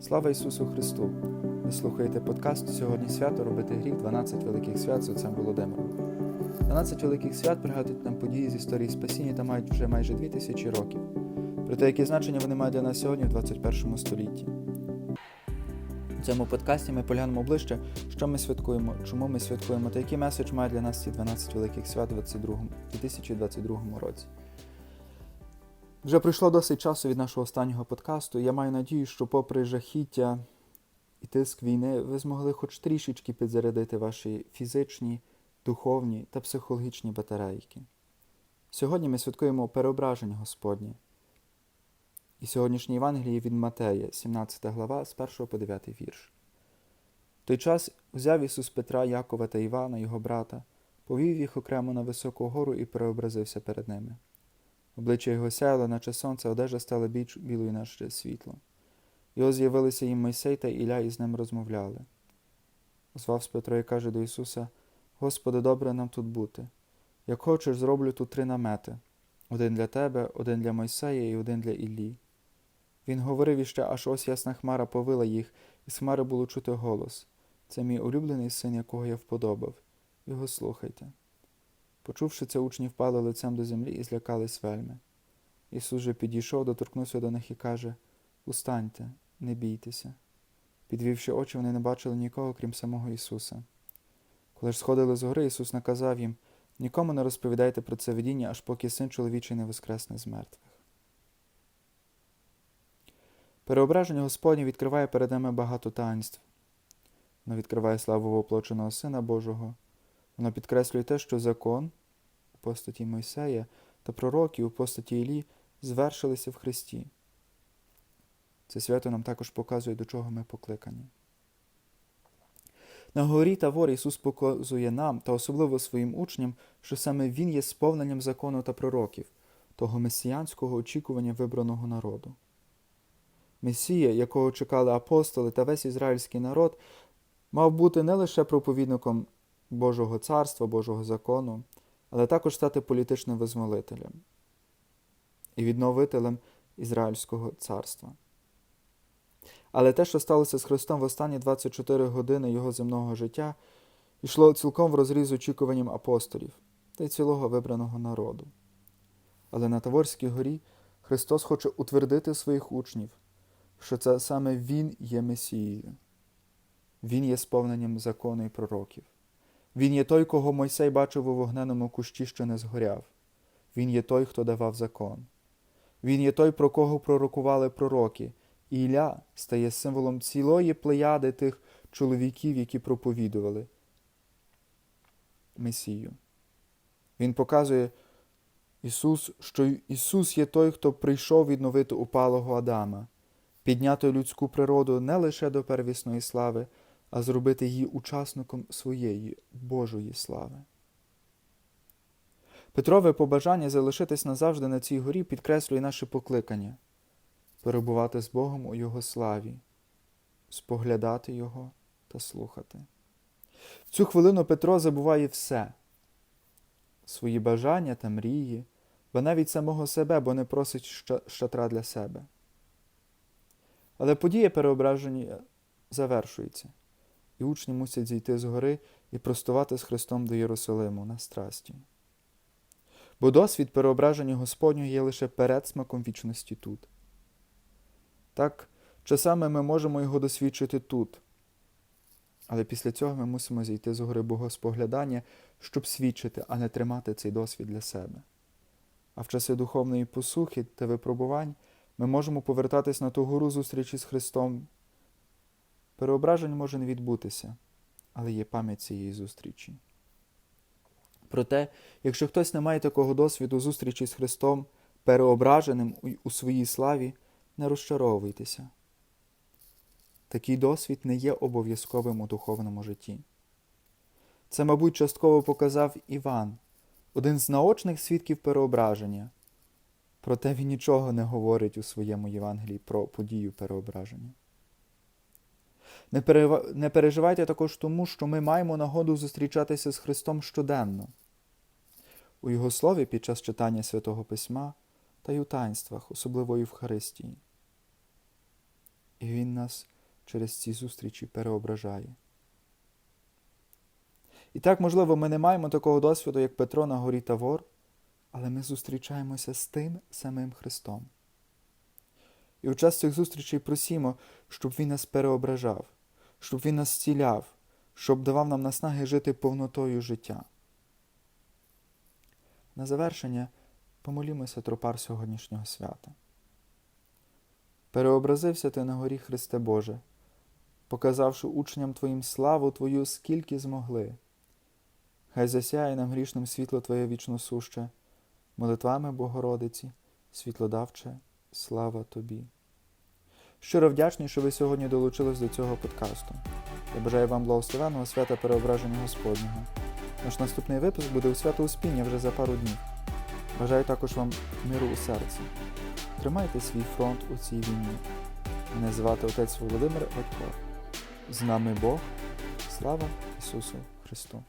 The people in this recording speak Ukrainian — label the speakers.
Speaker 1: Слава Ісусу Христу! Ви слухаєте подкаст Сьогодні свято робити гріх 12 великих свят з отцем Володимиром. 12 великих свят пригадують нам події з історії спасіння та мають вже майже 2000 років. Проте, яке значення вони мають для нас сьогодні в 21 столітті. У цьому подкасті ми поглянемо ближче, що ми святкуємо, чому ми святкуємо та який меседж має для нас ці 12 великих свят у 2022 році. Вже пройшло досить часу від нашого останнього подкасту. Я маю надію, що, попри жахіття і тиск війни, ви змогли хоч трішечки підзарядити ваші фізичні, духовні та психологічні батарейки. Сьогодні ми святкуємо переображення Господнє. І сьогоднішнє Євангеліє від Матея, 17 глава, з 1 по 9 вірш. В той час взяв Ісус Петра, Якова та Івана, його брата, повів їх окремо на високу гору і переобразився перед ними. Обличчя його сяяло, наче сонце, одежа стала більш білою, наче світло. Ось з'явилися їм Мойсей та Ілля і з ним розмовляли. Звавсь Петро і каже до Ісуса: Господи, добре нам тут бути. Як хочеш, зроблю тут три намети один для тебе, один для Мойсея і один для Іллі. Він говорив іще, аж ось ясна хмара повила їх, і з хмари було чути голос це мій улюблений син, якого я вподобав. Його слухайте. Почувши це, учні впали лицем до землі і злякались вельми. Ісус же підійшов, доторкнувся до них і каже Устаньте, не бійтеся. Підвівши очі, вони не бачили нікого, крім самого Ісуса. Коли ж сходили з гори, Ісус наказав їм нікому не розповідайте про це видіння, аж поки син чоловічий не воскресне з мертвих. Переображення Господнє відкриває перед нами багато таїнств. Воно відкриває славу воплоченого Сина Божого. Воно підкреслює те, що закон у постаті Мойсея та пророки у постаті Ілі звершилися в Христі. Це свято нам також показує, до чого ми покликані. На горі Тавор Ісус показує нам та особливо своїм учням, що саме Він є сповненням закону та пророків, того месіянського очікування вибраного народу. Месія, якого чекали апостоли та весь ізраїльський народ, мав бути не лише проповідником Божого царства, Божого закону, але також стати політичним визволителем і відновителем Ізраїльського царства. Але те, що сталося з Христом в останні 24 години Його земного життя, йшло цілком в розріз очікуванням апостолів та й цілого вибраного народу. Але на Таворській горі Христос хоче утвердити своїх учнів, що це саме Він є Месією. Він є сповненням закону і пророків. Він є той, кого Мойсей бачив у вогненому кущі, що не згоряв. Він є той, хто давав закон. Він є той, про кого пророкували пророки, і Ілля стає символом цілої плеяди тих чоловіків, які проповідували Месію. Він показує Ісус, що Ісус є той, хто прийшов відновити упалого Адама, підняти людську природу не лише до первісної слави, а зробити її учасником своєї Божої слави. Петрове побажання залишитись назавжди на цій горі підкреслює наше покликання перебувати з Богом у Його славі, споглядати Його та слухати. В цю хвилину Петро забуває все свої бажання та мрії, бо навіть самого себе, бо не просить шатра для себе. Але подія переображення завершується і учні мусять зійти з гори і простувати з Христом до Єрусалиму на страсті. Бо досвід переображення Господнього є лише передсмаком вічності тут. Так, часами ми можемо його досвідчити тут, але після цього ми мусимо зійти з гори богоспоглядання, щоб свідчити, а не тримати цей досвід для себе. А в часи духовної посухи та випробувань ми можемо повертатись на ту гору зустрічі з Христом Переображення може не відбутися, але є пам'ять цієї зустрічі. Проте, якщо хтось не має такого досвіду зустрічі з Христом, переображеним у своїй славі, не розчаровуйтеся. Такий досвід не є обов'язковим у духовному житті. Це, мабуть, частково показав Іван, один з наочних свідків переображення, проте він нічого не говорить у своєму Євангелії про подію переображення. Не, пере... не переживайте також тому, що ми маємо нагоду зустрічатися з Христом щоденно. У Його слові під час читання Святого Письма та й у таїнствах, особливо і в Харистії. І Він нас через ці зустрічі переображає. І так, можливо, ми не маємо такого досвіду, як Петро на горі Тавор, але ми зустрічаємося з тим самим Христом. І у час цих зустрічей просімо, щоб Він нас переображав, щоб Він нас зціляв, щоб давав нам наснаги жити повнотою життя. На завершення помолімося тропар сьогоднішнього свята. Переобразився ти на горі Христе Боже, показавши учням Твоїм славу Твою, скільки змогли. Хай засяє нам грішним світло Твоє вічно суще, молитвами Богородиці, світлодавче, слава Тобі. Щиро вдячний, що ви сьогодні долучились до цього подкасту. Я бажаю вам благословенного свята переображення Господнього. Наш наступний випуск буде у свято Успіння вже за пару днів. Бажаю також вам миру у серці. Тримайте свій фронт у цій війні. Мене звати отець Володимир Батько. З нами Бог. Слава Ісусу Христу!